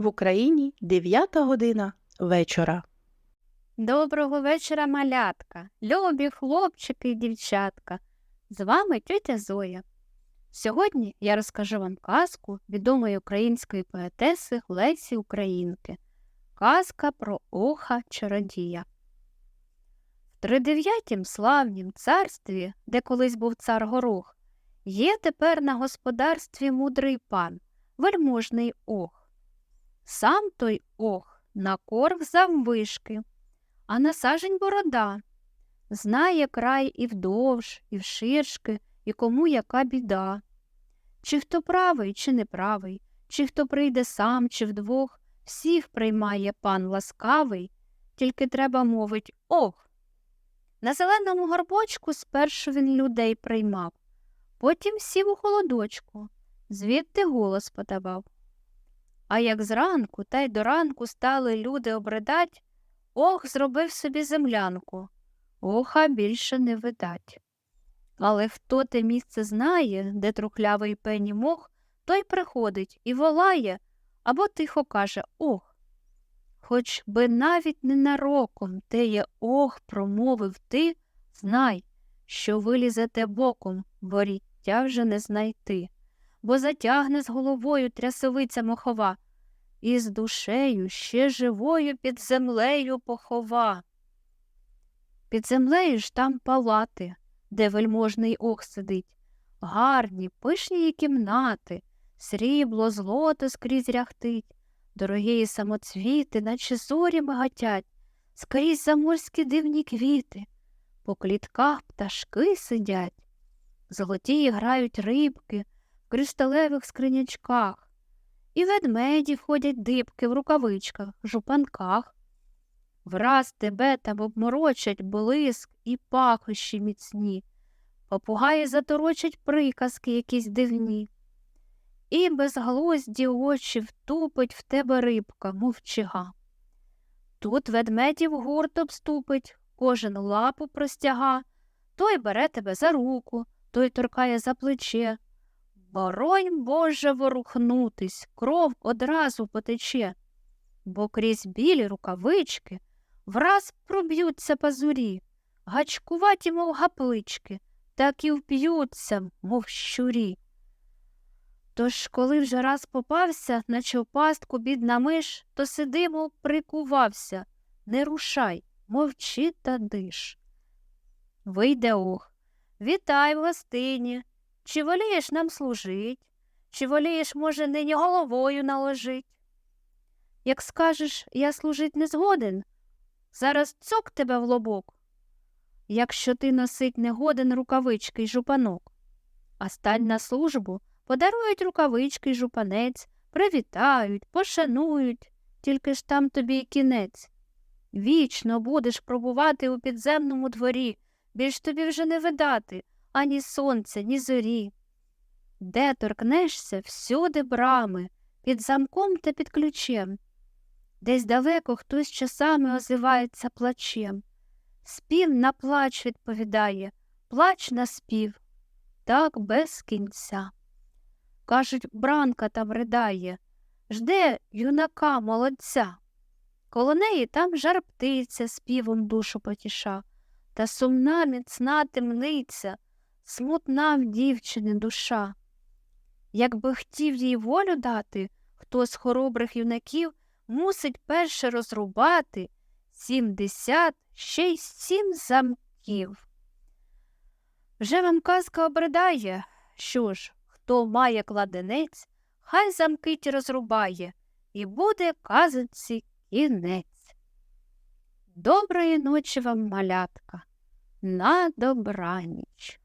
В Україні 9 година вечора. Доброго вечора, малятка, любі хлопчики і дівчатка. З вами тетя Зоя. Сьогодні я розкажу вам казку відомої української поетеси Лесі Українки. Казка про оха чародія. В тридев'ятім славнім царстві, де колись був цар Горох, є тепер на господарстві мудрий пан, вельможний ох. Сам той ох на корв заввишки, а на сажень борода. Знає край і вдовж, і вширшки, і кому яка біда. Чи хто правий, чи неправий, чи хто прийде сам, чи вдвох, всіх приймає пан ласкавий, тільки треба мовить ох. На зеленому горбочку спершу він людей приймав, потім сів у холодочку, звідти голос подавав. А як зранку та й до ранку стали люди обридать, ох, зробив собі землянку, оха більше не видать. Але хто те місце знає, де трухлявий пені мох, той приходить і волає або тихо каже ох. Хоч би навіть ненароком теє ох промовив ти, знай, що вилізете боком, воріття вже не знайти, бо затягне з головою трясовиця мохова, і з душею ще живою під землею похова. Під землею ж там палати, де вельможний ох сидить, гарні, пишні кімнати, срібло, злото скрізь ряхтить, дорогі самоцвіти, наче зорі мигатять, скрізь заморські дивні квіти, по клітках пташки сидять, золоті грають рибки кришталевих скринячках, і ведмеді входять дибки в рукавичках, жупанках. Враз тебе там обморочать блиск і пахощі міцні, попугаї заторочать приказки якісь дивні. І безглузді очі втупить в тебе рибка, мов чига. Тут ведмедів гурт обступить, кожен лапу простяга, той бере тебе за руку, той торкає за плече. Боронь Боже ворухнутись, кров одразу потече, бо крізь білі рукавички враз проб'ються пазурі, гачкуваті, мов гаплички, так і вп'ються, мов щурі. Тож, коли вже раз попався, наче в пастку бідна миш, то сиди, мов прикувався, не рушай, мовчи та диш. Вийде ох, вітай в гостині, чи волієш нам служить, чи волієш, може, нині головою наложить? Як скажеш, я служить не згоден, зараз цок тебе в лобок. Якщо ти носить не годен рукавички й жупанок, а стань на службу, подарують рукавички й жупанець, привітають, пошанують, тільки ж там тобі й кінець. Вічно будеш пробувати у підземному дворі, більш тобі вже не видати ані сонця, ні зорі. Де торкнешся, всюди брами, під замком та під ключем. Десь далеко хтось часами озивається плачем. Спів на плач відповідає, плач на спів, так без кінця. Кажуть, бранка там ридає, жде юнака молодця. Коло неї там жар птиця співом душу потіша, та сумна міцна темниця, смутна в дівчини душа. Якби хотів їй волю дати, хто з хоробрих юнаків мусить перше розрубати сімдесят ще й сім замків. Вже вам казка обридає, що ж, хто має кладенець, хай замки ті розрубає, і буде казанці кінець. Доброї ночі вам, малятка, на добраніч.